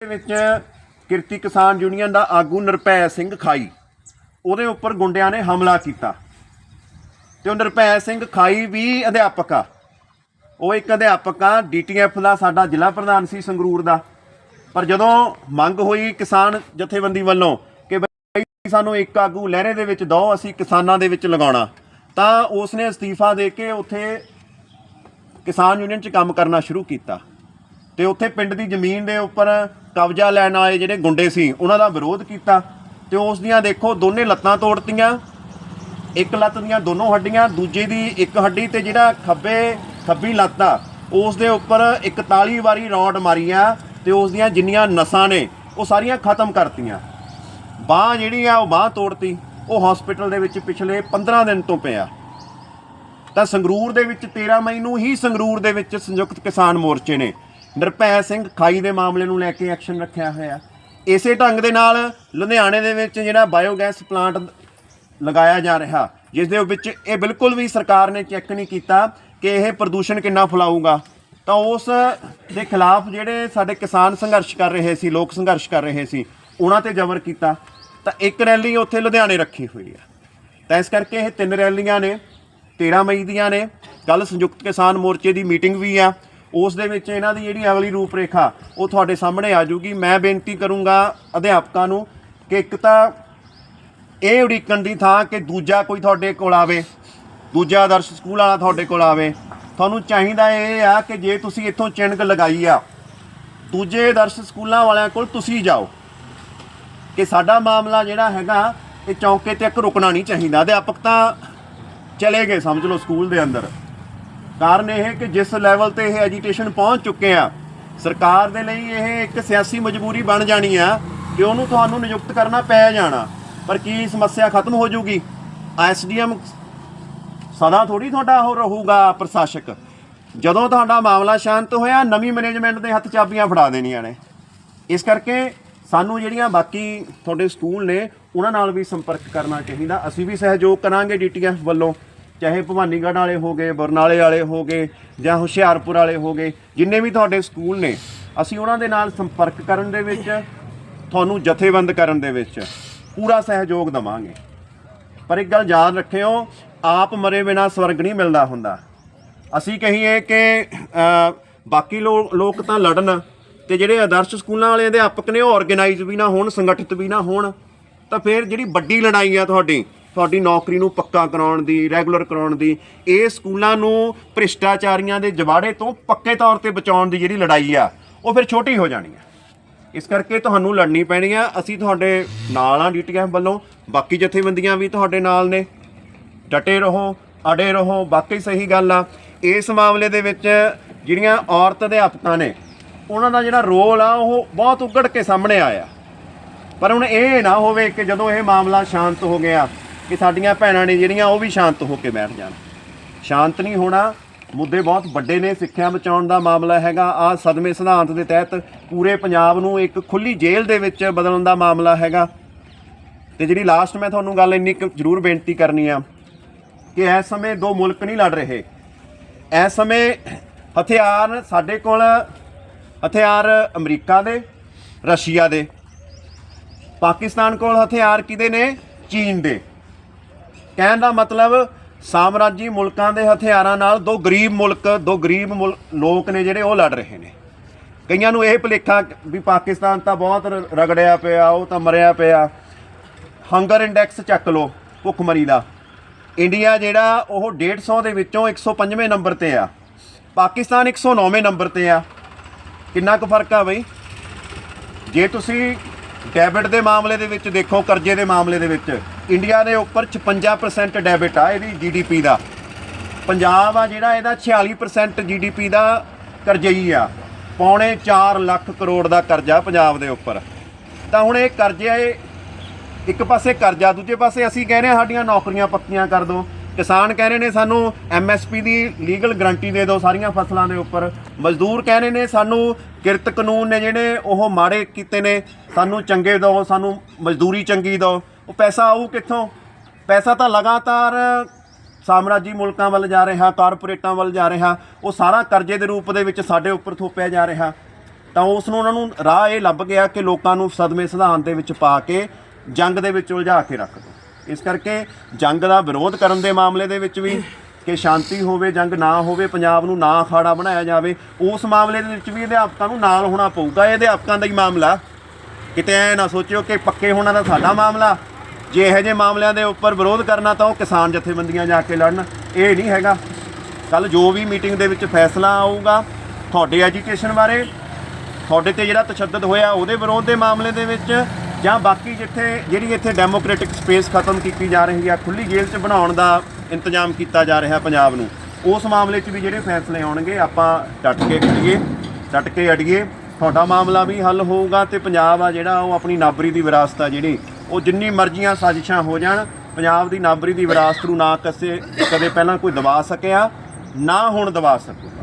ਦੇ ਵਿੱਚ ਕਿਰਤੀ ਕਿਸਾਨ ਯੂਨੀਅਨ ਦਾ ਆਗੂ ਨਿਰਭੈ ਸਿੰਘ ਖਾਈ। ਉਹਦੇ ਉੱਪਰ ਗੁੰਡਿਆਂ ਨੇ ਹਮਲਾ ਕੀਤਾ। ਤੇ ਉਹ ਨਿਰਭੈ ਸਿੰਘ ਖਾਈ ਵੀ ਅਧਿਆਪਕ ਆ। ਉਹ ਇੱਕ ਅਧਿਆਪਕ ਆ, ਡੀਟੀਐਫ ਦਾ, ਸਾਡਾ ਜ਼ਿਲ੍ਹਾ ਪ੍ਰਧਾਨ ਸੀ ਸੰਗਰੂਰ ਦਾ। ਪਰ ਜਦੋਂ ਮੰਗ ਹੋਈ ਕਿਸਾਨ ਜਥੇਬੰਦੀ ਵੱਲੋਂ ਕਿ ਬਈ ਸਾਨੂੰ ਇੱਕ ਆਗੂ ਲਹਿਰੇ ਦੇ ਵਿੱਚ ਦੋ, ਅਸੀਂ ਕਿਸਾਨਾਂ ਦੇ ਵਿੱਚ ਲਗਾਉਣਾ, ਤਾਂ ਉਸ ਨੇ ਅਸਤੀਫਾ ਦੇ ਕੇ ਉੱਥੇ ਕਿਸਾਨ ਯੂਨੀਅਨ 'ਚ ਕੰਮ ਕਰਨਾ ਸ਼ੁਰੂ ਕੀਤਾ। ਤੇ ਉੱਥੇ ਪਿੰਡ ਦੀ ਜ਼ਮੀਨ ਦੇ ਉੱਪਰ ਕਬਜ਼ਾ ਲੈਣ ਵਾਲੇ ਜਿਹੜੇ ਗੁੰਡੇ ਸੀ, ਉਹਨਾਂ ਦਾ ਵਿਰੋਧ ਕੀਤਾ। ਤੇ ਉਸ ਦੀਆਂ ਦੇਖੋ, ਦੋਨੇ ਲੱਤਾਂ ਤੋੜਤੀਆਂ। ਇੱਕ ਲੱਤ ਦੀਆਂ ਦੋਨੋਂ ਹੱਡੀਆਂ, ਦੂਜੇ ਦੀ ਇੱਕ ਹੱਡੀ ਤੇ ਜਿਹੜਾ ਖੱਬੇ, ਖੱਬੀ ਲੱਤ ਆ, ਉਸ ਦੇ ਉੱਪਰ 41 ਵਾਰੀ ਰੌਡ ਮਾਰੀਆਂ ਤੇ ਉਸ ਦੀਆਂ ਜਿੰਨੀਆਂ ਨਸਾਂ ਨੇ, ਉਹ ਸਾਰੀਆਂ ਖਤਮ ਕਰਤੀਆਂ। ਬਾਹ ਜਿਹੜੀ ਆ, ਉਹ ਬਾਹ ਤੋੜਤੀ। ਉਹ ਹਸਪੀਟਲ ਦੇ ਵਿੱਚ ਪਿਛਲੇ 15 ਦਿਨ ਤੋਂ ਪਿਆ। ਤਾਂ ਸੰਗਰੂਰ ਦੇ ਵਿੱਚ 13 ਮਈ ਨੂੰ ਹੀ ਸੰਗਰੂਰ ਦੇ ਵਿੱਚ ਸੰਯੁਕਤ ਕਿਸਾਨ ਮੋਰਚੇ ਨੇ। ਨਿਰਭੈ ਸਿੰਘ ਖਾਈ ਦੇ ਮਾਮਲੇ ਨੂੰ ਲੈ ਕੇ ਐਕਸ਼ਨ ਰੱਖਿਆ ਹੋਇਆ। ਇਸੇ ਢੰਗ ਦੇ ਨਾਲ ਲੁਧਿਆਣੇ ਦੇ ਵਿੱਚ ਜਿਹੜਾ ਬਾਇਓਗੈਸ ਪਲਾਂਟ ਲਗਾਇਆ ਜਾ ਰਿਹਾ, ਜਿਸ ਦੇ ਵਿੱਚ ਇਹ ਬਿਲਕੁਲ ਵੀ ਸਰਕਾਰ ਨੇ ਚੈੱਕ ਨਹੀਂ ਕੀਤਾ ਕਿ ਇਹ ਪ੍ਰਦੂਸ਼ਣ ਕਿੰਨਾ ਫੈਲਾਊਗਾ। ਤਾਂ ਉਸ ਦੇ ਖਿਲਾਫ ਜਿਹੜੇ ਸਾਡੇ ਕਿਸਾਨ ਸੰਘਰਸ਼ ਕਰ ਰਹੇ ਸੀ, ਲੋਕ ਸੰਘਰਸ਼ ਕਰ ਰਹੇ ਸੀ, ਉਹਨਾਂ ਤੇ ਜ਼ਬਰ ਕੀਤਾ। ਤਾਂ ਇੱਕ ਰੈਲੀ ਉੱਥੇ ਲੁਧਿਆਣੇ ਰੱਖੀ ਹੋਈ ਆ। ਤਾਂ ਇਸ ਕਰਕੇ ਇਹ ਤਿੰਨ ਰੈਲੀਆਂ ਨੇ 13 ਮਈ ਦੀਆਂ ਨੇ। ਕੱਲ ਸੰਯੁਕਤ ਕਿਸਾਨ ਮੋਰਚੇ ਦੀ ਮੀਟਿੰਗ ਵੀ ਆ। ਉਸ ਦੇ ਵਿੱਚ ਇਹਨਾਂ ਦੀ ਜਿਹੜੀ ਅਗਲੀ ਰੂਪਰੇਖਾ ਉਹ ਤੁਹਾਡੇ ਸਾਹਮਣੇ ਆ ਜੂਗੀ ਮੈਂ ਬੇਨਤੀ ਕਰੂੰਗਾ ਅਧਿਆਪਕਾਂ ਨੂੰ ਕਿ ਇੱਕ ਤਾਂ ਇਹ ਉਡੀਕਣ ਦੀ ਥਾਂ ਕਿ ਦੂਜਾ ਕੋਈ ਤੁਹਾਡੇ ਕੋਲ ਆਵੇ, ਦੂਜਾ ਆਦਰਸ਼ ਸਕੂਲ ਵਾਲਾ ਤੁਹਾਡੇ ਕੋਲ ਆਵੇ। ਤੁਹਾਨੂੰ ਚਾਹੀਦਾ ਇਹ ਆ ਕਿ ਜੇ ਤੁਸੀਂ ਇੱਥੋਂ ਚਿੰਨਕ ਲਗਾਈ ਆ, ਦੂਜੇ ਆਦਰਸ਼ ਸਕੂਲਾਂ ਵਾਲਿਆਂ ਕੋਲ ਤੁਸੀਂ ਜਾਓ। ਕਿ ਸਾਡਾ ਮਾਮਲਾ ਜਿਹੜਾ ਹੈਗਾ, ਇਹ ਚੌਂਕੇ ਤੇ ਇੱਕ ਰੁਕਣਾ ਨਹੀਂ ਚਾਹੀਦਾ। ਅਧਿਆਪਕ ਤਾਂ ਚਲੇ ਗਏ, ਸਮਝ ਲਓ, ਸਕੂਲ ਦੇ ਅੰਦਰ। ਕਾਰਨ ਇਹ ਕਿ ਜਿਸ ਲੈਵਲ ਤੇ ਇਹ ਐਜੀਟੇਸ਼ਨ ਪਹੁੰਚ ਚੁੱਕੇ ਆ, ਸਰਕਾਰ ਦੇ ਲਈ ਇਹ ਇੱਕ ਸਿਆਸੀ ਮਜਬੂਰੀ ਬਣ ਜਾਣੀ ਆ ਕਿ ਉਹਨੂੰ ਤੁਹਾਨੂੰ ਨਿਯੁਕਤ ਕਰਨਾ ਪੈ ਜਾਣਾ। ਪਰ ਕੀ ਸਮੱਸਿਆ ਖਤਮ ਹੋ ਜਾਊਗੀ? ਐਸਡੀਐਮ ਸਦਾ ਥੋੜੀ ਤੁਹਾਡਾ ਉਹ ਰਹੂਗਾ ਪ੍ਰਸ਼ਾਸਕ। ਜਦੋਂ ਤੁਹਾਡਾ ਮਾਮਲਾ ਸ਼ਾਂਤ ਹੋਇਆ, ਨਵੀਂ ਮੈਨੇਜਮੈਂਟ ਦੇ ਹੱਥ ਚਾਬੀਆਂ ਫੜਾ ਦੇਣੀਆਂ ਨੇ। ਇਸ ਕਰਕੇ ਸਾਨੂੰ ਜਿਹੜੀਆਂ ਬਾਕੀ ਤੁਹਾਡੇ ਸਕੂਲ ਨੇ, ਉਹਨਾਂ ਨਾਲ ਵੀ ਸੰਪਰਕ ਕਰਨਾ ਚਾਹੀਦਾ। ਅਸੀਂ ਵੀ ਸਹਿਯੋਗ ਕਰਾਂਗੇ ਡੀਟੀਐਫ ਵੱਲੋਂ। ਚਾਹੇ ਭਵਾਨੀਗੜ੍ਹ ਵਾਲੇ ਹੋਗੇ ਬਰਨਾਲੇ ਵਾਲੇ ਹੋਗੇ ਜਾਂ ਹੁਸ਼ਿਆਰਪੁਰ ਵਾਲੇ ਹੋਗੇ ਜਿੰਨੇ ਵੀ ਤੁਹਾਡੇ ਸਕੂਲ ਨੇ, ਅਸੀਂ ਉਹਨਾਂ ਦੇ ਨਾਲ ਸੰਪਰਕ ਕਰਨ ਦੇ ਵਿੱਚ, ਤੁਹਾਨੂੰ ਜਥੇਬੰਦ ਕਰਨ ਦੇ ਵਿੱਚ ਪੂਰਾ ਸਹਿਯੋਗ ਦਵਾਂਗੇ। ਪਰ ਇੱਕ ਗੱਲ ਯਾਦ ਰੱਖਿਓ, ਆਪ ਮਰੇ ਬਿਨਾ ਸਵਰਗ ਨਹੀਂ ਮਿਲਦਾ ਹੁੰਦਾ। ਅਸੀਂ ਕਹੀਏ ਕਿ ਬਾਕੀ ਲੋ- ਲੋਕ ਤਾਂ ਲੜਨ ਤੇ ਜਿਹੜੇ ਆਦਰਸ਼ ਸਕੂਲਾਂ ਵਾਲੇ ਅਧਿਆਪਕ ਨੇ, ਉਹ ਆਰਗੇਨਾਈਜ਼ ਵੀ ਨਾ ਹੋਣ, ਸੰਗਠਿਤ ਵੀ ਨਾ ਹੋਣ, ਤਾਂ ਫਿਰ ਜਿਹੜੀ ਵੱਡੀ ਲੜਾਈ ਆ ਤੁਹਾਡੀ ਤੁਹਾਡੀ ਨੌਕਰੀ ਨੂੰ ਪੱਕਾ ਕਰਾਉਣ ਦੀ ਰੈਗੂਲਰ ਕਰਾਉਣ ਦੀ, ਇਹ ਸਕੂਲਾਂ ਨੂੰ ਭ੍ਰਿਸ਼ਟਾਚਾਰੀਆਂ ਦੇ ਜਵਾੜੇ ਤੋਂ ਪੱਕੇ ਤੌਰ ਤੇ ਬਚਾਉਣ ਦੀ ਜਿਹੜੀ ਲੜਾਈ ਆ, ਉਹ ਫਿਰ ਛੋਟੀ ਹੋ ਜਾਣੀ ਆ। ਇਸ ਕਰਕੇ ਤੁਹਾਨੂੰ ਲੜਨੀ ਪੈਣੀ ਆ, ਅਸੀਂ ਤੁਹਾਡੇ ਨਾਲ ਆ ਡੀਟੀਐਫ ਵੱਲੋਂ, ਬਾਕੀ ਜਥੇਬੰਦੀਆਂ ਵੀ ਤੁਹਾਡੇ ਨਾਲ ਨੇ। ਡਟੇ ਰਹੋ, ਅੜੇ ਰਹੋ ਬਾਕੀ ਸਹੀ ਗੱਲ ਆ। ਇਸ ਮਾਮਲੇ ਦੇ ਵਿੱਚ ਜਿਹੜੀਆਂ ਔਰਤ ਅਧਿਆਪਕਾਂ ਨੇ, ਉਹਨਾਂ ਦਾ ਜਿਹੜਾ ਰੋਲ ਆ, ਉਹ ਬਹੁਤ ਉੱਗੜ ਕੇ ਸਾਹਮਣੇ ਆਇਆ। ਪਰ ਹੁਣ ਇਹ ਨਾ ਹੋਵੇ ਕਿ ਜਦੋਂ ਇਹ ਮਾਮਲਾ ਸ਼ਾਂਤ ਹੋ ਗਿਆ ਕਿ ਸਾਡੀਆਂ ਭੈਣਾਂ ਨੇ ਜਿਹੜੀਆਂ ਉਹ ਵੀ ਸ਼ਾਂਤ ਹੋ ਕੇ ਬੈਠ ਜਾਣ। ਸ਼ਾਂਤ ਨਹੀਂ ਹੋਣਾ, ਮੁੱਦੇ ਬਹੁਤ ਵੱਡੇ ਨੇ, ਸਿੱਖਿਆ ਬਚਾਉਣ ਦਾ ਮਾਮਲਾ ਹੈਗਾ। ਆ ਸਦਮੇ ਸਿਧਾਂਤ ਦੇ ਤਹਿਤ ਪੂਰੇ ਪੰਜਾਬ ਨੂੰ ਇੱਕ ਖੁੱਲੀ ਜੇਲ੍ਹ ਦੇ ਵਿੱਚ ਬਦਲਣ ਦਾ ਮਾਮਲਾ ਹੈਗਾ। ਤੇ ਜਿਹੜੀ ਲਾਸਟ ਮੈਂ ਤੁਹਾਨੂੰ ਗੱਲ ਇੰਨੀ ਕੁ ਜ਼ਰੂਰ ਬੇਨਤੀ ਕਰਨੀ ਆ ਕਿ ਇਸ ਸਮੇਂ ਦੋ ਮੁਲਕ ਨਹੀਂ ਲੜ ਰਹੇ। ਇਸ ਸਮੇਂ ਹਥਿਆਰ ਸਾਡੇ ਕੋਲ, ਹਥਿਆਰ ਅਮਰੀਕਾ ਦੇ, ਰਸ਼ੀਆ ਦੇ। ਪਾਕਿਸਤਾਨ ਕੋਲ ਹਥਿਆਰ ਕਿਹਦੇ ਨੇ? ਚੀਨ ਦੇ। ਕਹਿਣ ਦਾ ਮਤਲਬ ਸਾਮਰਾਜੀ ਮੁਲਕਾਂ ਦੇ ਹਥਿਆਰਾਂ ਨਾਲ ਦੋ ਗਰੀਬ ਮੁਲਕ, ਦੋ ਗਰੀਬ ਮੁਲ- ਲੋਕ ਨੇ ਜਿਹੜੇ ਉਹ ਲੜ ਰਹੇ ਨੇ। ਕਈਆਂ ਨੂੰ ਇਹ ਭੁਲੇਖਾ ਵੀ ਪਾਕਿਸਤਾਨ ਤਾਂ ਬਹੁਤ ਰ- ਰਗੜਿਆ ਪਿਆ, ਉਹ ਤਾਂ ਮਰਿਆ ਪਿਆ। ਹੰਗਰ ਇੰਡੈਕਸ ਚੱਕ ਲਓ, ਭੁੱਖਮਰੀ ਦਾ। ਇੰਡੀਆ ਜਿਹੜਾ ਉਹ 150 ਦੇ ਵਿੱਚੋਂ 105ਵੇਂ ਨੰਬਰ ਤੇ ਆ। ਪਾਕਿਸਤਾਨ 109ਵੇਂ ਨੰਬਰ ਤੇ ਆ। ਕਿੰਨਾ ਕੁ ਫ਼ਰਕ ਆ ਬਈ? ਜੇ ਤੁਸੀਂ ਡੈਬਿਟ ਦੇ ਮਾਮਲੇ ਦੇ ਵਿੱਚ ਦੇਖੋ, ਕਰਜ਼ੇ ਦੇ ਮਾਮਲੇ ਦੇ ਵਿੱਚ। ਇੰਡੀਆ ਦੇ ਉੱਪਰ 56% ਡੈਬਿਟ ਆ ਇਹਦੀ ਜੀਡੀਪੀ ਦਾ। ਪੰਜਾਬ ਆ ਜਿਹੜਾ ਇਹਦਾ 46% ਜੀਡੀਪੀ ਦਾ ਕਰਜ਼ਈ ਆ। ਪੌਣੇ 4 ਲੱਖ ਕਰੋੜ ਦਾ ਕਰਜ਼ਾ ਪੰਜਾਬ ਦੇ ਉੱਪਰ। ਤਾਂ ਹੁਣ ਇਹ ਕਰਜ਼ੇ, ਇੱਕ ਪਾਸੇ ਕਰਜ਼ਾ, ਦੂਜੇ ਪਾਸੇ ਅਸੀਂ ਕਹਿ ਰਹੇ ਹਾਂ ਸਾਡੀਆਂ ਨੌਕਰੀਆਂ ਪੱਕੀਆਂ ਕਰ ਦਿਓ। ਕਿਸਾਨ ਕਹਿ ਰਹੇ ਨੇ ਸਾਨੂੰ ਐਮਐਸਪੀ ਦੀ ਲੀਗਲ ਗਰੰਟੀ ਦੇ ਦਿਓ ਸਾਰੀਆਂ ਫਸਲਾਂ ਦੇ ਉੱਪਰ। ਮਜ਼ਦੂਰ ਕਹਿ ਰਹੇ ਨੇ ਸਾਨੂੰ ਕਿਰਤ ਕਾਨੂੰਨ ਨੇ ਜਿਹੜੇ ਉਹ ਮਾੜੇ ਕੀਤੇ ਨੇ, ਸਾਨੂੰ ਚੰਗੇ ਦਿਓ, ਸਾਨੂੰ ਮਜ਼ਦੂਰੀ ਚੰਗੀ ਦਿਓ। ਉਹ ਪੈਸਾ ਆਊ ਕਿੱਥੋਂ? ਪੈਸਾ ਤਾਂ ਲਗਾਤਾਰ ਸਾਮਰਾਜੀ ਮੁਲਕਾਂ ਵੱਲ ਜਾ ਰਿਹਾ, ਕਾਰਪੋਰੇਟਾਂ ਵੱਲ ਜਾ ਰਿਹਾ, ਉਹ ਸਾਰਾ ਕਰਜ਼ੇ ਦੇ ਰੂਪ ਦੇ ਵਿੱਚ ਸਾਡੇ ਉੱਪਰ ਥੋਪਿਆ ਜਾ ਰਿਹਾ। ਤਾਂ ਉਸ ਨੂੰ ਉਹਨਾਂ ਨੂੰ ਰਾਹ ਇਹ ਲੱਭ ਗਿਆ ਕਿ ਲੋਕਾਂ ਨੂੰ ਸਦਮੇ ਸਿਧਾਂਤ ਦੇ ਵਿੱਚ ਪਾ ਕੇ ਜੰਗ ਦੇ ਵਿੱਚ ਉਲਝਾ ਕੇ ਰੱਖ ਦੋ। ਇਸ ਕਰਕੇ ਜੰਗ ਦਾ ਵਿਰੋਧ ਕਰਨ ਦੇ ਮਾਮਲੇ ਦੇ ਵਿੱਚ ਵੀ ਕਿ ਸ਼ਾਂਤੀ ਹੋਵੇ, ਜੰਗ ਨਾ ਹੋਵੇ, ਪੰਜਾਬ ਨੂੰ ਨਾ ਅਖਾੜਾ ਬਣਾਇਆ ਜਾਵੇ, ਉਸ ਮਾਮਲੇ ਦੇ ਵਿੱਚ ਵੀ ਅਧਿਆਪਕਾਂ ਨੂੰ ਨਾਲ ਹੋਣਾ ਪਊਗਾ। ਇਹ ਅਧਿਆਪਕਾਂ ਦਾ ਹੀ ਮਾਮਲਾ। ਕਿਤੇ ਐ ਨਾ ਸੋਚਿਓ ਕਿ ਪੱਕੇ ਹੋਣਾ ਦਾ ਸਾਡਾ ਮਾਮਲਾ। ਜੇ ਇਹੋ ਜਿਹੇ ਮਾਮਲਿਆਂ ਦੇ ਉੱਪਰ ਵਿਰੋਧ ਕਰਨਾ ਤਾਂ ਉਹ ਕਿਸਾਨ ਜਥੇਬੰਦੀਆਂ ਜਾ ਕੇ ਲੜਨ। ਇਹ ਨਹੀਂ ਹੈਗਾ। ਕੱਲ ਜੋ ਵੀ ਮੀਟਿੰਗ ਦੇ ਵਿੱਚ ਫੈਸਲਾ ਆਊਗਾ, ਤੁਹਾਡੇ ਐਜੂਕੇਸ਼ਨ ਬਾਰੇ, ਤੁਹਾਡੇ ਤੇ ਜਿਹੜਾ ਤਸ਼ੱਦਦ ਹੋਇਆ ਉਹਦੇ ਵਿਰੋਧ ਦੇ ਮਾਮਲੇ ਦੇ ਵਿੱਚ ਜਾਂ ਬਾਕੀ ਜਿੱਥੇ ਜਿਹੜੀ ਇੱਥੇ ਡੈਮੋਕ੍ਰੈਟਿਕ ਸਪੇਸ ਖਤਮ ਕੀਤੀ ਜਾ ਰਹੀ ਆ ਖੁੱਲੀ ਜੇਲ੍ਹ 'ਚ ਬਣਾਉਣ ਦਾ ਇੰਤਜ਼ਾਮ ਕੀਤਾ ਜਾ ਰਿਹਾ ਪੰਜਾਬ ਨੂੰ, ਉਸ ਮਾਮਲੇ 'ਚ ਵੀ ਜਿਹੜੇ ਫੈਸਲੇ ਆਉਣਗੇ, ਆਪਾਂ ਡਟ ਕੇ ਖੜੀਏ ਡਟ ਕੇ ਅੜੀਏ। ਤੁਹਾਡਾ ਮਾਮਲਾ ਵੀ ਹੱਲ ਹੋਊਗਾ ਤੇ ਪੰਜਾਬ ਆ ਜਿਹੜਾ, ਉਹ ਆਪਣੀ ਨਾਬਰੀ ਦੀ ਵਿਰਾਸਤ ਆ ਜਿਹੜੀ, ਉਹ ਜਿੰਨੀ ਮਰਜ਼ੀਆਂ ਸਾਜ਼ਿਸ਼ਾਂ ਹੋ ਜਾਣ, ਪੰਜਾਬ ਦੀ ਨਾਬਰੀ ਦੀ ਵਿਰਾਸਤ ਨੂੰ ਨਾ ਕਸੇ, ਕਦੇ ਪਹਿਲਾਂ ਕੋਈ ਦਬਾ ਸਕਿਆ, ਨਾ ਹੁਣ ਦਬਾ ਸਕੂਗਾ